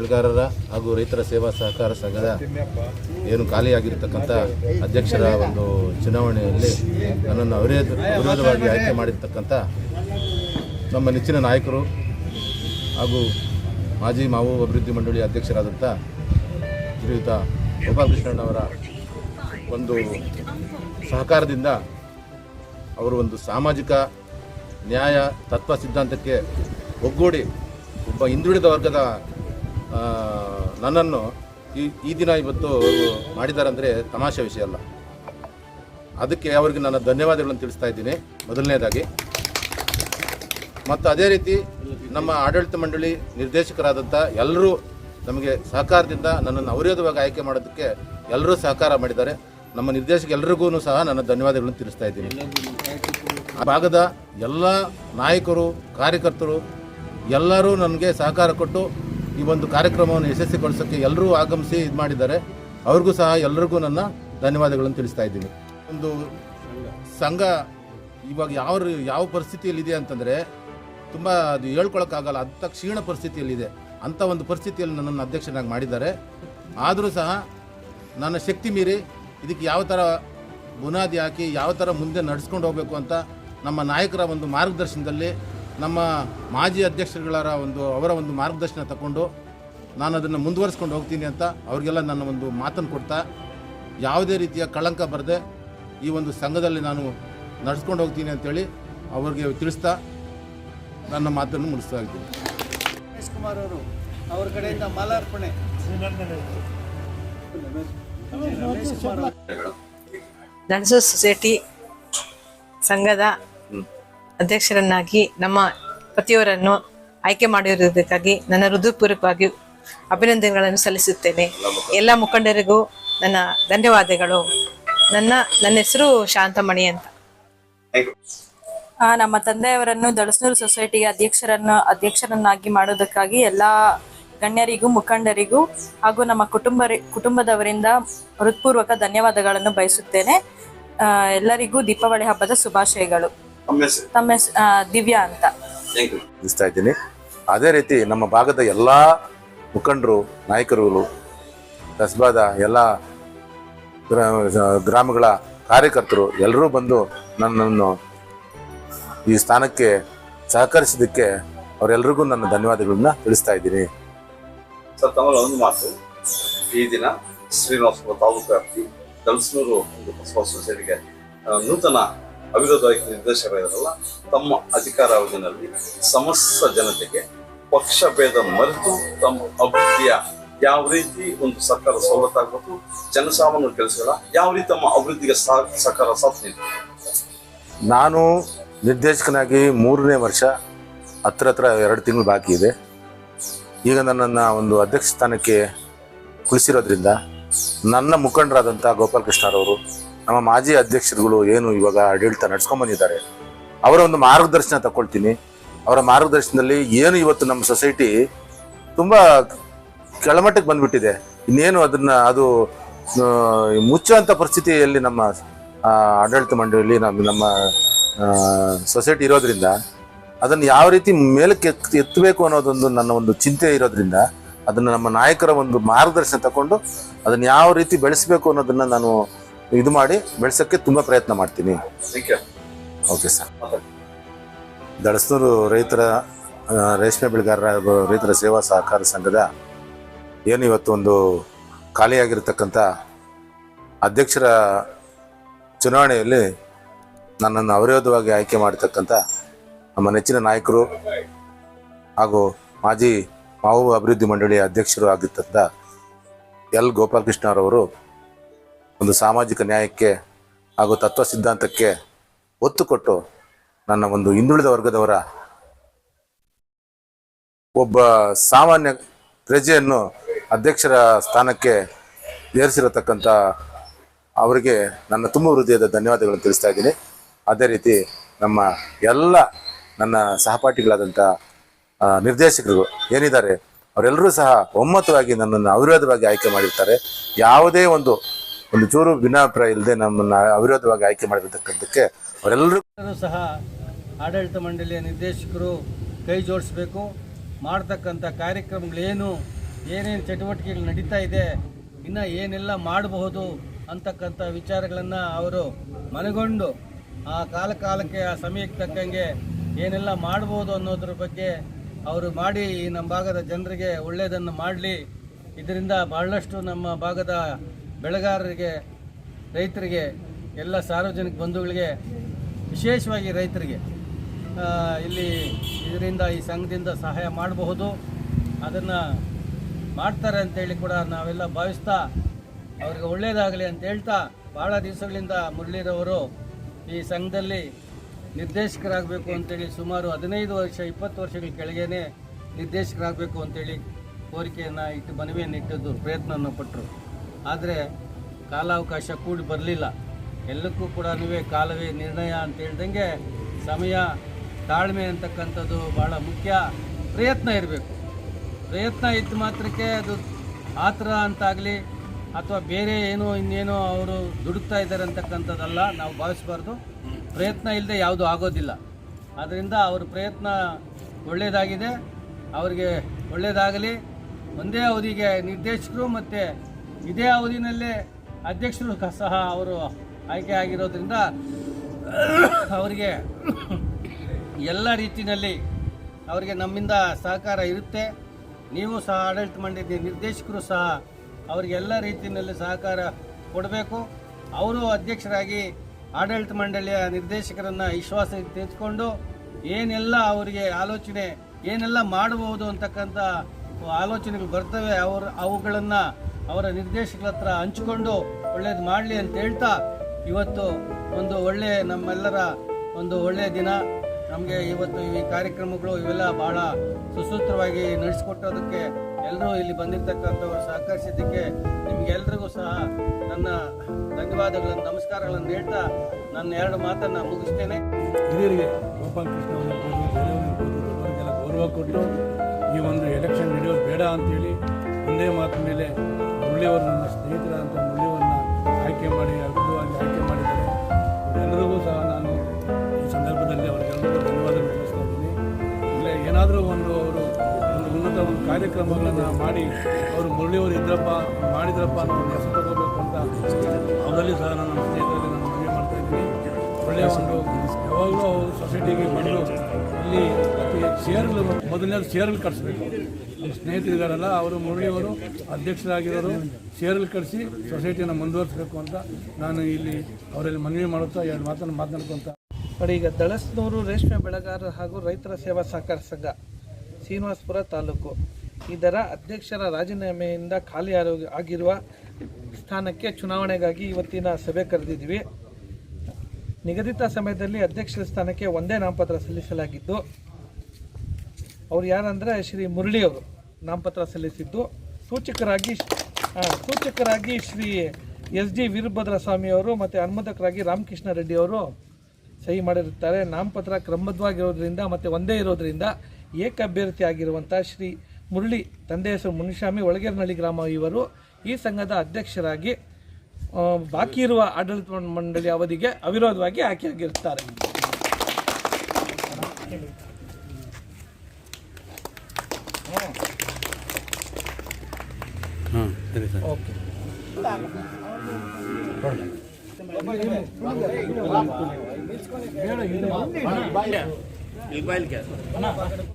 ಬೆಳೆಗಾರರ ಹಾಗೂ ರೈತರ ಸೇವಾ ಸಹಕಾರ ಸಂಘದ ಏನು ಖಾಲಿಯಾಗಿರ್ತಕ್ಕಂಥ ಅಧ್ಯಕ್ಷರ ಒಂದು ಚುನಾವಣೆಯಲ್ಲಿ ನನ್ನನ್ನು ಅವಿರೋಧ ಅವಿರೋಧವಾಗಿ ಆಯ್ಕೆ ಮಾಡಿರ್ತಕ್ಕಂಥ ನಮ್ಮ ನೆಚ್ಚಿನ ನಾಯಕರು ಹಾಗೂ ಮಾಜಿ ಮಾವು ಅಭಿವೃದ್ಧಿ ಮಂಡಳಿ ಅಧ್ಯಕ್ಷರಾದಂಥ ಶ್ರೀಯುತ ಗೋಪಾಲಕೃಷ್ಣಣ್ಣವರ ಒಂದು ಸಹಕಾರದಿಂದ ಅವರು ಒಂದು ಸಾಮಾಜಿಕ ನ್ಯಾಯ ತತ್ವ ಸಿದ್ಧಾಂತಕ್ಕೆ ಒಗ್ಗೂಡಿ ಒಬ್ಬ ಹಿಂದುಳಿದ ವರ್ಗದ ನನ್ನನ್ನು ಈ ದಿನ ಇವತ್ತು ಮಾಡಿದ್ದಾರೆ ಅಂದರೆ ತಮಾಷೆ ವಿಷಯ ಅಲ್ಲ. ಅದಕ್ಕೆ ಅವರಿಗೆ ನನ್ನ ಧನ್ಯವಾದಗಳನ್ನು ತಿಳಿಸ್ತಾ ಇದ್ದೀನಿ. ಮೊದಲನೇದಾಗಿ, ಮತ್ತು ಅದೇ ರೀತಿ ನಮ್ಮ ಆಡಳಿತ ಮಂಡಳಿ ನಿರ್ದೇಶಕರಾದಂಥ ಎಲ್ಲರೂ ನಮಗೆ ಸಹಕಾರದಿಂದ ನನ್ನನ್ನು ಅವರೇದವಾಗಿ ಆಯ್ಕೆ ಮಾಡೋದಕ್ಕೆ ಎಲ್ಲರೂ ಸಹಕಾರ ಮಾಡಿದ್ದಾರೆ. ನಮ್ಮ ನಿರ್ದೇಶಕ ಎಲ್ರಿಗೂ ಸಹ ನನ್ನ ಧನ್ಯವಾದಗಳನ್ನು ತಿಳಿಸ್ತಾ ಇದ್ದೀನಿ. ಆ ಭಾಗದ ಎಲ್ಲ ನಾಯಕರು, ಕಾರ್ಯಕರ್ತರು ಎಲ್ಲರೂ ನನಗೆ ಸಹಕಾರ ಕೊಟ್ಟು ಈ ಒಂದು ಕಾರ್ಯಕ್ರಮವನ್ನು ಯಶಸ್ವಿಗೊಳಿಸೋಕ್ಕೆ ಎಲ್ಲರೂ ಆಗಮಿಸಿ ಇದು ಮಾಡಿದ್ದಾರೆ. ಅವ್ರಿಗೂ ಸಹ ಎಲ್ಲರಿಗೂ ನನ್ನ ಧನ್ಯವಾದಗಳನ್ನು ತಿಳಿಸ್ತಾ ಇದ್ದೀನಿ. ಒಂದು ಸಂಘ ಇವಾಗ ಯಾವ ಯಾವ ಪರಿಸ್ಥಿತಿಯಲ್ಲಿದೆ ಅಂತಂದರೆ ತುಂಬ ಅದು ಹೇಳ್ಕೊಳಕ್ಕಾಗಲ್ಲ, ಅಂಥ ಕ್ಷೀಣ ಪರಿಸ್ಥಿತಿಯಲ್ಲಿದೆ. ಅಂಥ ಒಂದು ಪರಿಸ್ಥಿತಿಯಲ್ಲಿ ನನ್ನನ್ನು ಅಧ್ಯಕ್ಷನಾಗಿ ಮಾಡಿದ್ದಾರೆ. ಆದರೂ ಸಹ ನನ್ನ ಶಕ್ತಿ ಮೀರಿ ಇದಕ್ಕೆ ಯಾವ ಥರ ಬುನಾದಿ ಹಾಕಿ ಯಾವ ಥರ ಮುಂದೆ ನಡೆಸ್ಕೊಂಡು ಹೋಗಬೇಕು ಅಂತ ನಮ್ಮ ನಾಯಕರ ಒಂದು ಮಾರ್ಗದರ್ಶನದಲ್ಲಿ ನಮ್ಮ ಮಾಜಿ ಅಧ್ಯಕ್ಷರುಗಳ ಒಂದು ಅವರ ಒಂದು ಮಾರ್ಗದರ್ಶನ ತಗೊಂಡು ನಾನು ಅದನ್ನು ಮುಂದುವರಿಸ್ಕೊಂಡು ಹೋಗ್ತೀನಿ ಅಂತ ಅವರಿಗೆಲ್ಲ ನನ್ನ ಒಂದು ಮಾತನ್ನು ಕೊಡ್ತಾ ಯಾವುದೇ ರೀತಿಯ ಕಳಂಕ ಬರದೆ ಈ ಒಂದು ಸಂಘದಲ್ಲಿ ನಾನು ನಡೆಸ್ಕೊಂಡು ಹೋಗ್ತೀನಿ ಅಂತೇಳಿ ಅವ್ರಿಗೆ ತಿಳಿಸ್ತಾ ನನ್ನ ಮಾತನ್ನು ಮುಗಿಸ್ತಾ ಇದ್ದೀನಿ. ರಮೇಶ್ ಕುಮಾರ್ ಅವರು ಅವ್ರ ಕಡೆಯಿಂದ ಮಾಲಾರ್ಪಣೆ. ರಮೇಶ್ ಕುಮಾರ್ ಸೊಸೈಟಿ ಸಂಘದ ಅಧ್ಯಕ್ಷರನ್ನಾಗಿ ನಮ್ಮ ಪತಿಯವರನ್ನು ಆಯ್ಕೆ ಮಾಡಿರುವುದಕ್ಕಾಗಿ ನನ್ನ ಹೃದಯಪೂರ್ವಕವಾಗಿ ಅಭಿನಂದನೆಗಳನ್ನು ಸಲ್ಲಿಸುತ್ತೇನೆ. ಎಲ್ಲ ಮುಖಂಡರಿಗೂ ನನ್ನ ಧನ್ಯವಾದಗಳು. ನನ್ನ ನನ್ನ ಹೆಸರು ಶಾಂತಮಣಿ ಅಂತ. ಆ, ನಮ್ಮ ತಂದೆಯವರನ್ನು ದಳಸನೂರು ಸೊಸೈಟಿಯ ಅಧ್ಯಕ್ಷರನ್ನು ಅಧ್ಯಕ್ಷರನ್ನಾಗಿ ಮಾಡೋದಕ್ಕಾಗಿ ಎಲ್ಲ ಗಣ್ಯರಿಗೂ ಮುಖಂಡರಿಗೂ ಹಾಗೂ ನಮ್ಮ ಕುಟುಂಬ ಕುಟುಂಬದವರಿಂದ ಹೃತ್ಪೂರ್ವಕ ಧನ್ಯವಾದಗಳನ್ನು ಬಯಸುತ್ತೇನೆ. ಆ, ಎಲ್ಲರಿಗೂ ದೀಪಾವಳಿ ಹಬ್ಬದ ಶುಭಾಶಯಗಳು. ತಮ್ಮ ದಿವ್ಯಾ ಅಂತ. ತಿಳಿಸ್ತಾ ಇದ್ದೀನಿ. ಅದೇ ರೀತಿ ನಮ್ಮ ಭಾಗದ ಎಲ್ಲ ಮುಖಂಡರು ನಾಯಕರುಗಳು ಕಸ್ಬಾದ ಎಲ್ಲ ಗ್ರಾ- ಗ್ರಾಮಗಳ ಕಾರ್ಯಕರ್ತರು ಎಲ್ಲರೂ ಬಂದು ನನ್ನನ್ನು ಈ ಸ್ಥಾನಕ್ಕೆ ಸಹಕರಿಸಿದ್ದಕ್ಕೆ ಅವರೆಲ್ಲರಿಗೂ ನನ್ನ ಧನ್ಯವಾದಗಳನ್ನ ತಿಳಿಸ್ತಾ ಇದ್ದೀನಿ. ಸರ್ ತಮ್ಮ ಒಂದು ಮಾತು. ಈ ದಿನ ಶ್ರೀನಿವಾಸಪುರ ತಾಲೂಕು ವ್ಯಾಪ್ತಿ ಒಂದು ಬಸವ ಸೊಸೈಟಿಗೆ ನೂತನ ಅವಿರೋಧ ನಿರ್ದೇಶಕರಾಗಿರಲ್ಲ, ತಮ್ಮ ಅಧಿಕಾರಾವಧಿಯಲ್ಲಿ ಸಮಸ್ತ ಜನತೆಗೆ ಪಕ್ಷ ಭೇದ ಮರೆತು ತಮ್ಮ ಅಭಿವೃದ್ಧಿಯ ಯಾವ ರೀತಿ ಒಂದು ಸರ್ಕಾರ ಸವಲತ್ತಾಗಬೇಕು ಜನಸಾಮಾನ್ಯ ಕೆಲಸಗಳ ಯಾವ ರೀತಿ ತಮ್ಮ ಅಭಿವೃದ್ಧಿಗೆ ಸರ್ಕಾರ ಸಾಥ್ ನೀಡುತ್ತೆ ನಾನು ನಿರ್ದೇಶಕನಾಗಿ ಮೂರನೇ ವರ್ಷ, ಹತ್ರ ಹತ್ರ ಎರಡು ತಿಂಗಳು ಬಾಕಿ ಇದೆ. ಈಗ ನನ್ನನ್ನು ಒಂದು ಅಧ್ಯಕ್ಷ ಸ್ಥಾನಕ್ಕೆ ಕುಳಿಸಿರೋದ್ರಿಂದ ನನ್ನ ಮುಖಂಡರಾದಂಥ ಗೋಪಾಲಕೃಷ್ಣರವರು ನಮ್ಮ ಮಾಜಿ ಅಧ್ಯಕ್ಷರುಗಳು ಏನು ಇವಾಗ ಆಡಳಿತ ನಡ್ಸ್ಕೊಂಬಂದಿದ್ದಾರೆ, ಅವರ ಒಂದು ಮಾರ್ಗದರ್ಶನ ತಕೊಳ್ತೀನಿ. ಅವರ ಮಾರ್ಗದರ್ಶನದಲ್ಲಿ ಏನು ಇವತ್ತು ನಮ್ಮ ಸೊಸೈಟಿ ತುಂಬ ಕೆಳಮಟ್ಟಕ್ಕೆ ಬಂದ್ಬಿಟ್ಟಿದೆ. ಇನ್ನೇನು ಅದನ್ನ ಅದು ಮುಚ್ಚುವಂಥ ಪರಿಸ್ಥಿತಿಯಲ್ಲಿ ನಮ್ಮ ಆಡಳಿತ ಮಂಡಳಿಯಲ್ಲಿ ನಮ್ಮ ನಮ್ಮ ಸೊಸೈಟಿ ಇರೋದ್ರಿಂದ, ಅದನ್ನು ಯಾವ ರೀತಿ ಮೇಲಕ್ಕೆ ಎತ್- ಎತ್ತಬೇಕು ಅನ್ನೋದೊಂದು ನನ್ನ ಒಂದು ಚಿಂತೆ ಇರೋದ್ರಿಂದ, ಅದನ್ನು ನಮ್ಮ ನಾಯಕರ ಒಂದು ಮಾರ್ಗದರ್ಶನ ತಗೊಂಡು ಅದನ್ನು ಯಾವ ರೀತಿ ಬೆಳೆಸಬೇಕು ಅನ್ನೋದನ್ನು ನಾನು ಇದು ಮಾಡಿ ಬೆಳೆಸೋಕ್ಕೆ ತುಂಬ ಪ್ರಯತ್ನ ಮಾಡ್ತೀನಿ. ಓಕೆ ಸರ್ ದಳಸನೂರು ರೈತರ ರೇಷ್ಮೆ ಬೆಳೆಗಾರರ ಹಾಗೂ ರೈತರ ಸೇವಾ ಸಹಕಾರ ಸಂಘದ ಏನು ಇವತ್ತು ಒಂದು ಖಾಲಿಯಾಗಿರ್ತಕ್ಕಂಥ ಅಧ್ಯಕ್ಷರ ಚುನಾವಣೆಯಲ್ಲಿ ನನ್ನನ್ನು ಅವಿರೋಧವಾಗಿ ಆಯ್ಕೆ ಮಾಡತಕ್ಕಂಥ ನಮ್ಮ ನೆಚ್ಚಿನ ನಾಯಕರು ಹಾಗೂ ಮಾಜಿ ಮಾವು ಅಭಿವೃದ್ಧಿ ಮಂಡಳಿಯ ಅಧ್ಯಕ್ಷರು ಆಗಿರ್ತಕ್ಕಂಥ ಎಲ್ ಗೋಪಾಲಕೃಷ್ಣರವರು ಒಂದು ಸಾಮಾಜಿಕ ನ್ಯಾಯಕ್ಕೆ ಹಾಗೂ ತತ್ವ ಸಿದ್ಧಾಂತಕ್ಕೆ ಒತ್ತು ಕೊಟ್ಟು ನನ್ನ ಒಂದು ಹಿಂದುಳಿದ ವರ್ಗದವರ ಒಬ್ಬ ಸಾಮಾನ್ಯ ಪ್ರಜೆಯನ್ನು ಅಧ್ಯಕ್ಷರ ಸ್ಥಾನಕ್ಕೆ ಏರಿಸಿರತಕ್ಕಂಥ ಅವರಿಗೆ ನನ್ನ ತುಂಬ ಹೃದಯದ ಧನ್ಯವಾದಗಳನ್ನು ತಿಳಿಸ್ತಾ ಇದ್ದೀನಿ. ಅದೇ ರೀತಿ ನಮ್ಮ ಎಲ್ಲ ನನ್ನ ಸಹಪಾಠಿಗಳಾದಂಥ ನಿರ್ದೇಶಕರು ಏನಿದ್ದಾರೆ, ಅವರೆಲ್ಲರೂ ಸಹ ಒಮ್ಮತವಾಗಿ ನನ್ನನ್ನು ಅವಿರೋಧವಾಗಿ ಆಯ್ಕೆ ಮಾಡಿರ್ತಾರೆ. ಯಾವುದೇ ಒಂದು ಒಂದು ಚೂರು ಭಿನ್ನಾಭಿಪ್ರಾಯ ಇಲ್ಲದೆ ನಮ್ಮನ್ನು ಅವಿರೋಧವಾಗಿ ಆಯ್ಕೆ ಮಾಡಿರ್ತಕ್ಕಂಥಕ್ಕೆ ಅವರೆಲ್ಲರೂ ಸಹ ಆಡಳಿತ ಮಂಡಳಿಯ ನಿರ್ದೇಶಕರು ಕೈ ಜೋಡಿಸ್ಬೇಕು. ಮಾಡ್ತಕ್ಕಂಥ ಕಾರ್ಯಕ್ರಮಗಳೇನು, ಏನೇನು ಚಟುವಟಿಕೆಗಳು ನಡೀತಾ ಇದೆ, ಇನ್ನು ಏನೆಲ್ಲ ಮಾಡಬಹುದು ಅಂತಕ್ಕಂಥ ವಿಚಾರಗಳನ್ನು ಅವರು ಮನಗೊಂಡು ಆ ಕಾಲ ಕಾಲಕ್ಕೆ ಆ ಸಮಯಕ್ಕೆ ತಕ್ಕಂಗೆ ಏನೆಲ್ಲ ಮಾಡ್ಬೋದು ಅನ್ನೋದ್ರ ಬಗ್ಗೆ ಅವರು ಮಾಡಿ ನಮ್ಮ ಭಾಗದ ಜನರಿಗೆ ಒಳ್ಳೆಯದನ್ನು ಮಾಡಲಿ. ಇದರಿಂದ ಬಹಳಷ್ಟು ನಮ್ಮ ಭಾಗದ ಬೆಳೆಗಾರರಿಗೆ, ರೈತರಿಗೆ, ಎಲ್ಲ ಸಾರ್ವಜನಿಕ ಬಂಧುಗಳಿಗೆ, ವಿಶೇಷವಾಗಿ ರೈತರಿಗೆ ಇಲ್ಲಿ ಇದರಿಂದ ಈ ಸಂಘದಿಂದ ಸಹಾಯ ಮಾಡಬಹುದು. ಅದನ್ನು ಮಾಡ್ತಾರೆ ಅಂತೇಳಿ ಕೂಡ ನಾವೆಲ್ಲ ಭಾವಿಸ್ತಾ ಅವ್ರಿಗೆ ಒಳ್ಳೆಯದಾಗಲಿ ಅಂತ ಹೇಳ್ತಾ ಭಾಳ ದಿವಸಗಳಿಂದ ಮುರಳೀರವರು ಈ ಸಂಘದಲ್ಲಿ ನಿರ್ದೇಶಕರಾಗಬೇಕು ಅಂತೇಳಿ ಸುಮಾರು ಹದಿನೈದು ವರ್ಷ, ಇಪ್ಪತ್ತು ವರ್ಷಗಳ ಕೆಳಗೇನೆ ನಿರ್ದೇಶಕರಾಗಬೇಕು ಅಂತೇಳಿ ಕೋರಿಕೆಯನ್ನು ಇಟ್ಟು ಮನವಿಯನ್ನು ಇಟ್ಟದ್ದು ಪ್ರಯತ್ನವನ್ನು ಪಟ್ಟರು ಆದರೆ ಕಾಲಾವಕಾಶ ಕೂಡಿ ಬರಲಿಲ್ಲ. ಎಲ್ಲಕ್ಕೂ ಕೂಡ ಕಾಲವೇ ನಿರ್ಣಯ ಅಂತ ಹೇಳ್ದಂಗೆ ಸಮಯ ತಾಳ್ಮೆ ಅಂತಕ್ಕಂಥದ್ದು ಭಾಳ ಮುಖ್ಯ ಪ್ರಯತ್ನ ಇರಬೇಕು. ಪ್ರಯತ್ನ ಇದ್ದ ಮಾತ್ರಕ್ಕೆ ಅದು ಆತರ ಅಂತಾಗಲಿ ಅಥವಾ ಬೇರೆ ಏನೋ ಇನ್ನೇನೋ ಅವರು ದುಡುಕ್ತಾ ಇದ್ದಾರೆ ಅಂತಕ್ಕಂಥದ್ದಲ್ಲ ನಾವು ಭಾವಿಸಬಾರ್ದು. ಪ್ರಯತ್ನ ಇಲ್ಲದೆ ಯಾವುದೂ ಆಗೋದಿಲ್ಲ. ಆದ್ದರಿಂದ ಅವ್ರ ಪ್ರಯತ್ನ ಒಳ್ಳೆಯದಾಗಿದೆ ಅವರಿಗೆ ಒಳ್ಳೆಯದಾಗಲಿ ಒಂದೇ ಅವಧಿಗೆ ನಿರ್ದೇಶಕರು ಮತ್ತು ಇದೇ ಅವಧಿನಲ್ಲೇ ಅಧ್ಯಕ್ಷರು ಸಹ ಅವರು ಆಯ್ಕೆ ಆಗಿರೋದ್ರಿಂದ ಅವರಿಗೆ ಎಲ್ಲ ರೀತಿಯಲ್ಲಿ ಅವರಿಗೆ ನಮ್ಮಿಂದ ಸಹಕಾರ ಇರುತ್ತೆ. ನೀವು ಸಹ ಆಡಳಿತ ಮಂಡಳಿ ನಿರ್ದೇಶಕರು ಸಹ ಅವರಿಗೆ ಎಲ್ಲ ರೀತಿಯಲ್ಲಿ ಸಹಕಾರ ಕೊಡಬೇಕು. ಅವರು ಅಧ್ಯಕ್ಷರಾಗಿ ಆಡಳಿತ ಮಂಡಳಿಯ ನಿರ್ದೇಶಕರನ್ನು ವಿಶ್ವಾಸಕ್ಕೆ ತೆಗೆದುಕೊಂಡು ಏನೆಲ್ಲ ಅವರಿಗೆ ಆಲೋಚನೆ, ಏನೆಲ್ಲ ಮಾಡಬಹುದು ಅಂತಕ್ಕಂಥ ಆಲೋಚನೆಗಳು ಬರ್ತವೆ. ಅವರು ಅವುಗಳನ್ನು ಅವರ ನಿರ್ದೇಶಕರ ಹತ್ರ ಹಂಚಿಕೊಂಡು ಒಳ್ಳೇದು ಮಾಡಲಿ ಅಂತ ಹೇಳ್ತಾ ಇವತ್ತು ಒಂದು ಒಳ್ಳೆಯ ನಮ್ಮೆಲ್ಲರ ಒಂದು ಒಳ್ಳೆಯ ದಿನ. ನಮಗೆ ಇವತ್ತು ಈ ಕಾರ್ಯಕ್ರಮಗಳು ಇವೆಲ್ಲ ಭಾಳ ಸುಸೂತ್ರವಾಗಿ ನಡೆಸಿಕೊಟ್ಟೋದಕ್ಕೆ ಎಲ್ಲರೂ ಇಲ್ಲಿ ಬಂದಿರತಕ್ಕಂಥವ್ರು ಸಹಕರಿಸಿದ್ದಕ್ಕೆ ನಿಮಗೆಲ್ರಿಗೂ ಸಹ ನನ್ನ ಧನ್ಯವಾದಗಳನ್ನು, ನಮಸ್ಕಾರಗಳನ್ನು ಹೇಳ್ತಾ ನನ್ನ ಎರಡು ಮಾತನ್ನು ಮುಗಿಸ್ತೇನೆ. ಹಿರಿಯರಿಗೆ ಬೇರೆಯವರಿರ್ಬೋದು ದೊಡ್ಡವರಿಗೆಲ್ಲ ಗೌರವ ಕೊಟ್ಟು ಈ ಒಂದು ಎಲೆಕ್ಷನ್ ನಡೆಯೋದು ಬೇಡ ಅಂತೇಳಿ ಒಂದೇ ಮಾತು ಮುರಳಿಯವರು ನನ್ನ ಸ್ನೇಹಿತರಾದಂಥ ಮುರಳಿಯವರನ್ನ ಆಯ್ಕೆ ಮಾಡಿ ಅದ್ಭುತವಾಗಿ ಆಯ್ಕೆ ಮಾಡಿದ್ದಾರೆ. ಎಲ್ಲರಿಗೂ ಸಹ ನಾನು ಈ ಸಂದರ್ಭದಲ್ಲಿ ಅವರಿಗೆಲ್ಲರಿಗೂ ಧನ್ಯವಾದ ತಿಳಿಸ್ತಾ ಇದ್ದೀನಿ. ಇಲ್ಲೇ ಏನಾದರೂ ಒಂದು ಅವರು ಒಂದು ಉನ್ನತ ಒಂದು ಕಾರ್ಯಕ್ರಮಗಳನ್ನು ಮಾಡಿ, ಅವರು ಮುರಳಿಯವರು ಇದ್ರಪ್ಪ, ಮಾಡಿದ್ರಪ್ಪ ಒಂದು ಹೆಸರು ತಗೋಬೇಕು ಅಂತ ಅವರಲ್ಲಿ ಸಹ ನಾನು ಸ್ನೇಹಿತರಲ್ಲಿ ಒಳ್ಳೆಯ ಒಂದು ಯಾವಾಗಲೂ ಅವರು ಸೊಸೈಟಿಗೆ ಬಂದು ಇಲ್ಲಿ ಅತಿ ಶೇರ್ಗಳು ಮೊದಲನೇದು ಚೇರ್ಗಳು ಕಟ್ಸ್ಬೇಕು. ನಮ್ಮ ಸ್ನೇಹಿತರಿದ್ದಾರಲ್ಲ ಅವರು ಮುರಳಿಯವರು, ಅಧ್ಯಕ್ಷರಾಗಿರೋರು ಚೇರ್ಗಳು ಕಟ್ಸಿ ಸೊಸೈಟಿಯನ್ನು ಮುಂದುವರಿಸಬೇಕು ಅಂತ ನಾನು ಇಲ್ಲಿ ಅವರಲ್ಲಿ ಮನವಿ ಮಾಡುತ್ತಾ ಎರಡು ಮಾತನ್ನು ಮಾತನಾಡ್ಕೊಂತ ನೋಡಿ, ಈಗ ದಳಸ್ನೂರು ರೇಷ್ಮೆ ಬೆಳೆಗಾರರು ಹಾಗೂ ರೈತರ ಸೇವಾ ಸಹಕಾರ ಸಂಘ, ಶ್ರೀನಿವಾಸಪುರ ತಾಲೂಕು. ಇದರ ಅಧ್ಯಕ್ಷರ ರಾಜೀನಾಮೆಯಿಂದ ಖಾಲಿ ಆಗಿರುವ ಸ್ಥಾನಕ್ಕೆ ಚುನಾವಣೆಗಾಗಿ ಇವತ್ತಿನ ಸಭೆ ಕರೆದಿದ್ವಿ ನಿಗದಿತ ಸಮಯದಲ್ಲಿ ಅಧ್ಯಕ್ಷರ ಸ್ಥಾನಕ್ಕೆ ಒಂದೇ ನಾಮಪತ್ರ ಸಲ್ಲಿಸಲಾಗಿದ್ದು, ಅವ್ರು ಯಾರಂದರೆ ಶ್ರೀ ಮುರಳಿ ಅವರು ನಾಮಪತ್ರ ಸಲ್ಲಿಸಿದ್ದು. ಸೂಚಕರಾಗಿ ಸೂಚಕರಾಗಿ ಶ್ರೀ ಎಸ್ ಡಿ ವೀರಭದ್ರ ಸ್ವಾಮಿಯವರು ಮತ್ತು ಅನುಮೋದಕರಾಗಿ ರಾಮಕೃಷ್ಣ ರೆಡ್ಡಿ ಅವರು ಸಹಿ ಮಾಡಿರುತ್ತಾರೆ. ನಾಮಪತ್ರ ಕ್ರಮಬದ್ಧವಾಗಿರೋದ್ರಿಂದ ಮತ್ತು ಒಂದೇ ಇರೋದ್ರಿಂದ ಏಕ ಅಭ್ಯರ್ಥಿ ಆಗಿರುವಂಥ ಶ್ರೀ ಮುರಳಿ ತಂದೆ ಹೆಸರು ಮುನಿಸ್ವಾಮಿ ಒಳಗೇರನಹಳ್ಳಿ ಗ್ರಾಮ ಇವರು ಈ ಸಂಘದ ಅಧ್ಯಕ್ಷರಾಗಿ ಬಾಕಿ ಇರುವ ಆಡಳಿತ ಮಂಡಳಿ ಅವಧಿಗೆ ಅವಿರೋಧವಾಗಿ ಆಯ್ಕೆಯಾಗಿರುತ್ತಾರೆ ಹಾಂ ಸರಿ ಸರ್. ಓಕೆ.